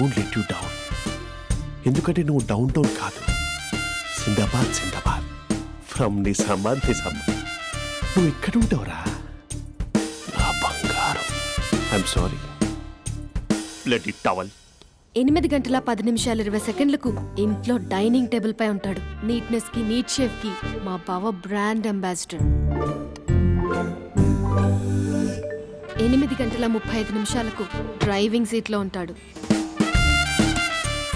don't let you down ఎందుకంటే నువ్వు downtown కాదు Sindbad Sindbad from Nizamabad Nizamabad నువ్వు ఎక్కడ ఉంటావురా నా బంగారం I'm sorry let it towel ఎనిమిది గంటల పది నిమిషాలు ఇరవై సెకండ్లకు ఇంట్లో డైనింగ్ టేబుల్ పై ఉంటాడు నీట్నెస్ కి నీట్ షేఫ్ కి మా బావ బ్రాండ్ అంబాసిడర్ ఎనిమిది గంటల ముప్పై ఐదు నిమిషాలకు డ్రైవింగ్ సీట్లో ఉంటాడు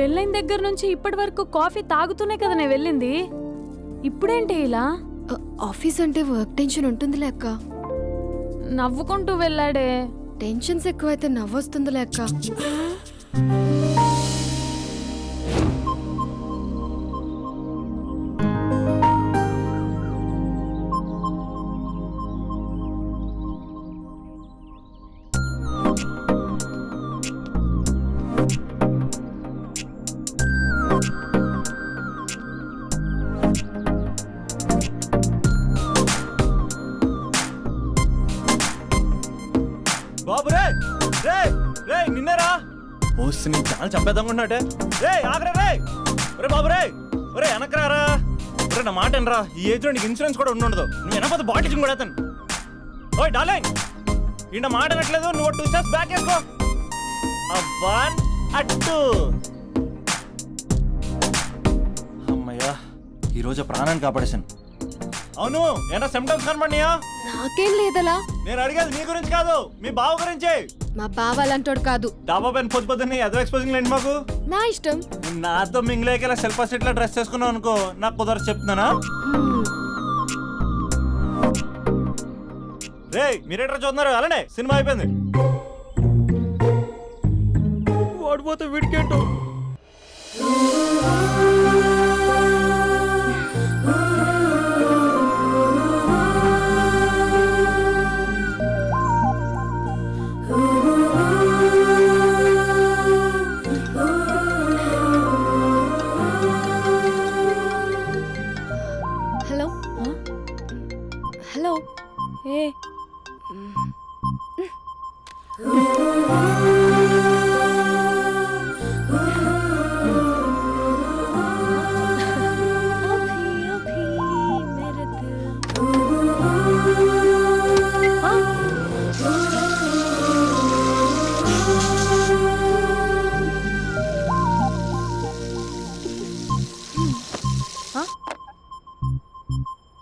పెళ్ళైన దగ్గర నుంచి ఇప్పటి వరకు కాఫీ తాగుతూనే కదా నేను వెళ్ళింది ఇప్పుడేంటి ఇలా ఆఫీస్ అంటే వర్క్ టెన్షన్ ఉంటుందిలే అక్క నవ్వుకుంటూ వెళ్ళాడే టెన్షన్స్ ఎక్కువైతే నవ్వొస్తుంది అక్క అసలు నేను చాలా చంపేద్దామనుకుంటున్నాటే రే ఆగరా రే ఒరే బాబు రే ఒరే వెనకరారా ఒరే నా మాట ఏంట్రా ఈ ఏజ్ నీకు ఇన్సూరెన్స్ కూడా ఉండదు నువ్వు వెనకపోతే బాటిల్ కూడా అతను ఓయ్ డాలే ఈయన మాట అనట్లేదు నువ్వు టూ స్టార్స్ బ్యాక్ వేసుకో వన్ అట్టు అమ్మయ్యా ఈరోజు ప్రాణాన్ని కాపాడేశాను అవును ఏనా సిమ్టమ్స్ కనబడినాయా నాకేం లేదలా నేను అడిగేది నీ గురించి కాదు మీ బావ గురించి మా బావాలంటోడు కాదు డాబా పైన పొద్దు పొద్దున్నే ఏదో ఎక్స్పోజింగ్ లేండి మాకు నా ఇష్టం నాతో మింగిలేక ఇలా సెల్ఫా సెట్ లా డ్రెస్ చేసుకున్నావు అనుకో నాకు కుదరదు చెప్తున్నానా రే మీరేట్రా చూస్తున్నారు అలానే సినిమా అయిపోయింది వాడిపోతే వీడికేంటో 예. 음.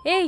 에이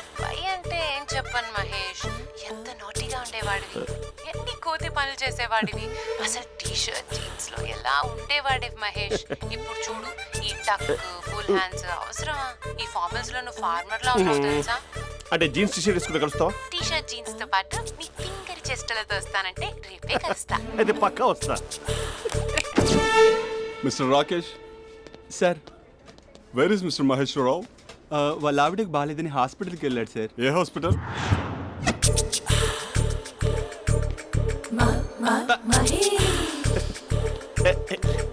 చేసేవాడివి ఎన్ని కోతి పనులు చేసేవాడివి అసలు టీ షర్ట్ జీన్స్ లో ఎలా ఉండేవాడి మహేష్ ఇప్పుడు చూడు ఈ టక్ ఫుల్ హ్యాండ్స్ అవసరమా ఈ ఫార్మల్స్ లో నువ్వు ఫార్మర్ లా ఉన్నావు తెలుసా అంటే జీన్స్ టీ షర్ట్ వేసుకుంటే కలుస్తావు టీ షర్ట్ జీన్స్ తో పాటు నీ ఫింగర్ చెస్టలతో వస్తానంటే రేపే కలుస్తా అయితే పక్కా వస్తా mister Rakesh sir where is mister Maheshwararao వాళ్ళ ఆవిడకి బాగాలేదని హాస్పిటల్కి వెళ్ళాడు సార్ ఏ హాస్పిటల్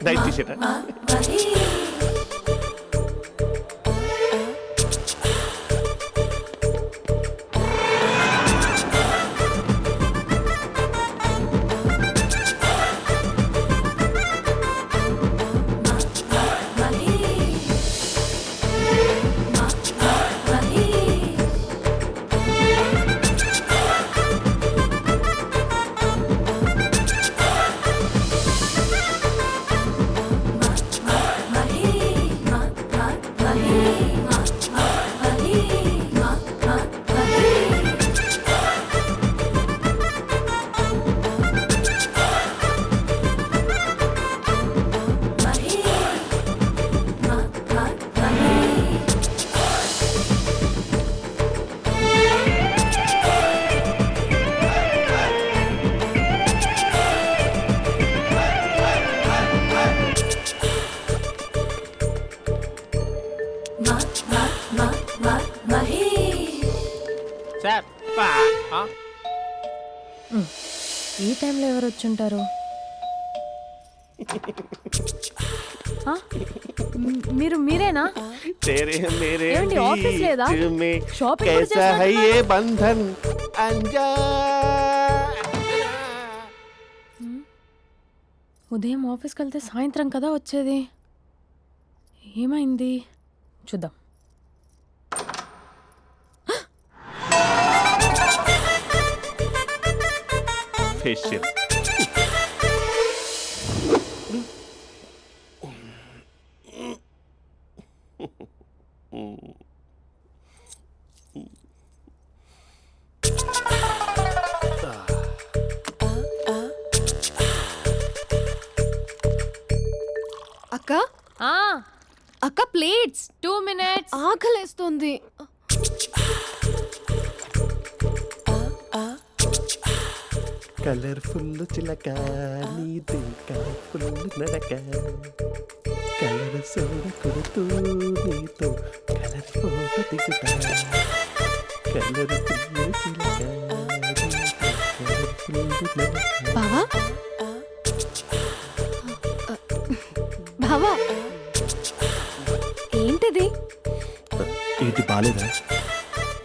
దయచేసేట సార్ ఈ టైంలో ఎవరు వచ్చుంటారు ఆ? మ్, మీరు మీరేనా तेरे मेरे ఏమండి, ఆఫీస్ లేదా? बीच में షాపింగ్ కూడా कैसा है చేసినట్టున్నారు? ये बंधन अंजा ఉదయం ఆఫీస్కి వెళ్తే సాయంత్రం కదా వచ్చేది ఏమైంది చూద్దాం ఫేషియల్ అక్క ఆ అక్క ప్లేట్స్ టూ మినిట్స్ ఆకలేస్తుంది ఆ కలర్ఫుల్ చిలక నీదే కలర్ఫుల్ నడక కలర్ సోడ కొడుతూ నీతో కలర్ ఫోటో దిగుతా కలర్ చిలక బావా బావా ఏంటది ఏంటి బాలేదా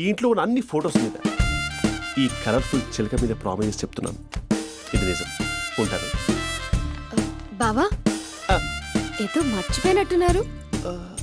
ఈ ఇంట్లో ఉన్న అన్ని ఫొటోస్ మీద ఈ కలర్ఫుల్ చిలక మీద ప్రామిస్ చెప్తున్నాను ఇది నిజం ఉంటాను బావా ఏదో మర్చిపోయినట్టున్నారు